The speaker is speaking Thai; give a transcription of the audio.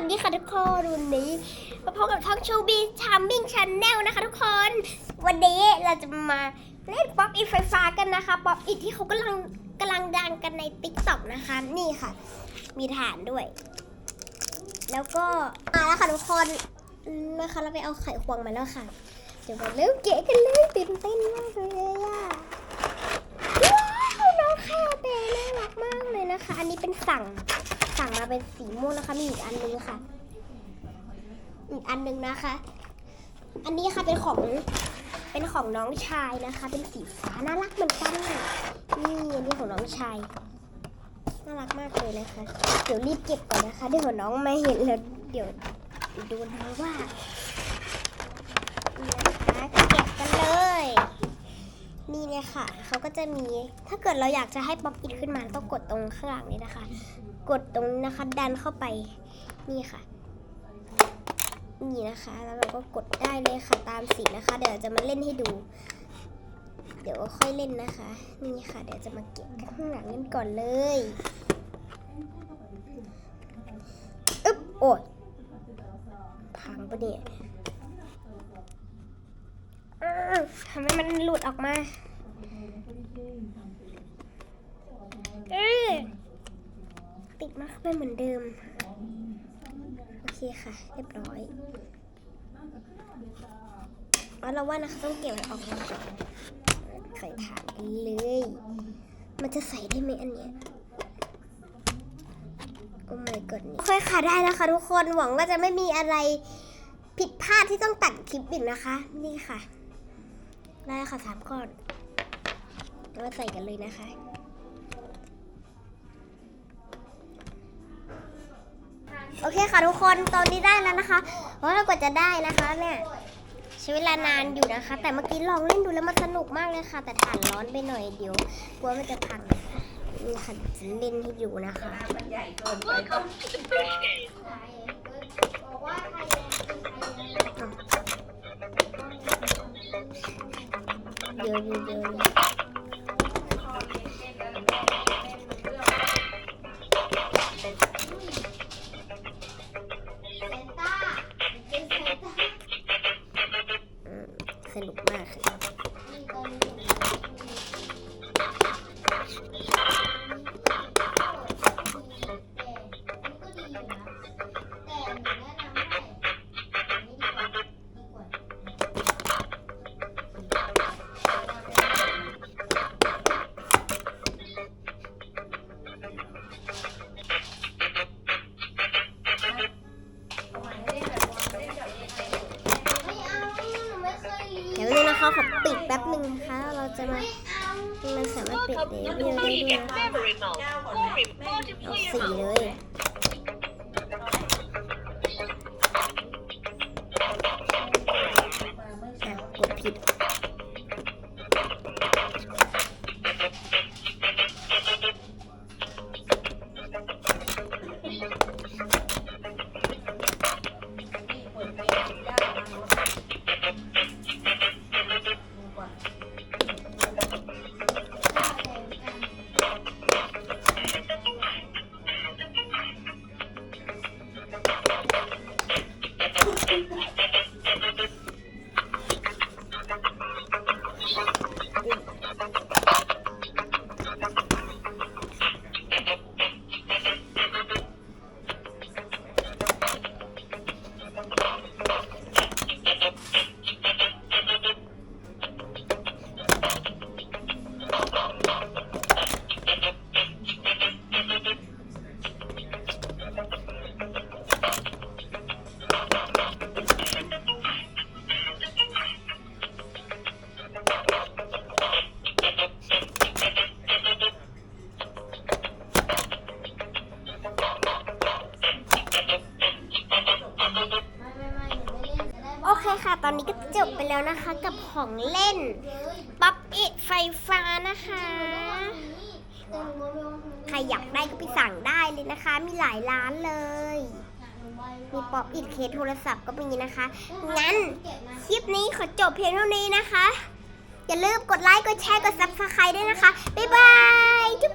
วัสดีค่ะทุกคนวันนี้มาพบกับช่องชูบีชามบิ้งชาแนลนะคะทุกคน วันนี้เราจะมาเล่นป๊อปอินไฟฟ้ากันนะคะป๊อปอินที่เขากำลังกำลังดังกันในติ๊กต็อกนะคะ นี่ค่ะ มีฐานด้วย แล้วก็มาแล้วค่ะทุกคนนะคะเราไปเอาไข่ควงมาแล้วค่ะ เดี๋ยวมาเริ่มเกะกันเลยตื่นเต้นมากเลยอะว้าวน้องข้าเปน่ารักมากเลยนะคะ อันนี้เป็นสั่ง สั่งมาเป็นสีม่วงนะคะมีอีกอันนึงค่ะ อีกอันนึงนะคะ อันนี้ค่ะเป็นของเป็นของน้องชายนะคะ เป็นสีฟ้าน่ารักเหมือนกันนี่อันนี้ของน้องชายน่ารักมากเลยนะคะ เดี๋ยวรีบเก็บก่อนนะคะเดี๋ยวน้องไม่เห็นแล้วเดี๋ยวดูนะว่านี่นะคะเก็บกันเลย นี่ เนี่ยค่ะ เขาก็จะมี ถ้าเกิดเราอยากจะให้ป๊อปอินขึ้นมาต้องกดตรงข้างหลังนี้นะคะ กดตรงนะคะ ดันเข้าไป นี่ค่ะ นี่นะคะ แล้วเราก็กดได้เลยค่ะ ตามสีนะคะ เดี๋ยวจะมาเล่นให้ดู เดี๋ยวค่อยเล่นนะคะ นี่ค่ะ เดี๋ยวจะมาเก็บข้างหลังกันก่อนเลยอึ๊บ โอ้ยพังปะเนี่ยทำให้มันหลุดออกมาเออ ติดมากเป็นเหมือนเดิม โอเคค่ะ เรียบร้อยเราว่านะคะต้องเก็บมันออกมาก่อนใส่ถานกันเลย มันจะใส่ได้ไหมอันเนี้ยโอ้ my god โอเคค่ะได้แล้วค่ะทุกคนหวังว่าจะไม่มีอะไรผิดพลาดที่ต้องตัดคลิปอีกนะคะ นี่ค่ะ ได้ค่ะสามก้อนก็ใส่กันเลยนะคะ โอเคค่ะทุกคนตอนนี้ได้แล้วนะคะเพราะถ้ากว่าจะได้นะคะเนี่ยใช้เวลานานอยู่นะคะ แต่เมื่อกี้ลองเล่นดูแล้วมันสนุกมากเลยค่ะ แต่ฐานร้อนไปหน่อยเดี๋ยวกลัวมันจะพังนะคะนี่ค่ะเล่นให้ดูนะคะมันใหญ่เกินไปก็เดี๋ยวเดี๋ยว สนุกมากค่ะ จะมามันสามารถปิดเดวิวได้ด้วยนะคะเอาสีเลย ค่ะ ตอนนี้ก็จบไปแล้วนะคะ กับของเล่นป๊อปอิดไฟฟ้านะคะ ใครอยากได้ก็ไปสั่งได้เลยนะคะ มีหลายร้านเลย มีป๊อปอิดเคสโทรศัพท์ก็มีนะคะ งั้น คลิปนี้ขอจบเพียงเท่านี้นะคะ อย่าลืมกดไลค์ กดแชร์ กดซับสไครต์ด้วยนะคะ บ๊ายบาย จุ๊บ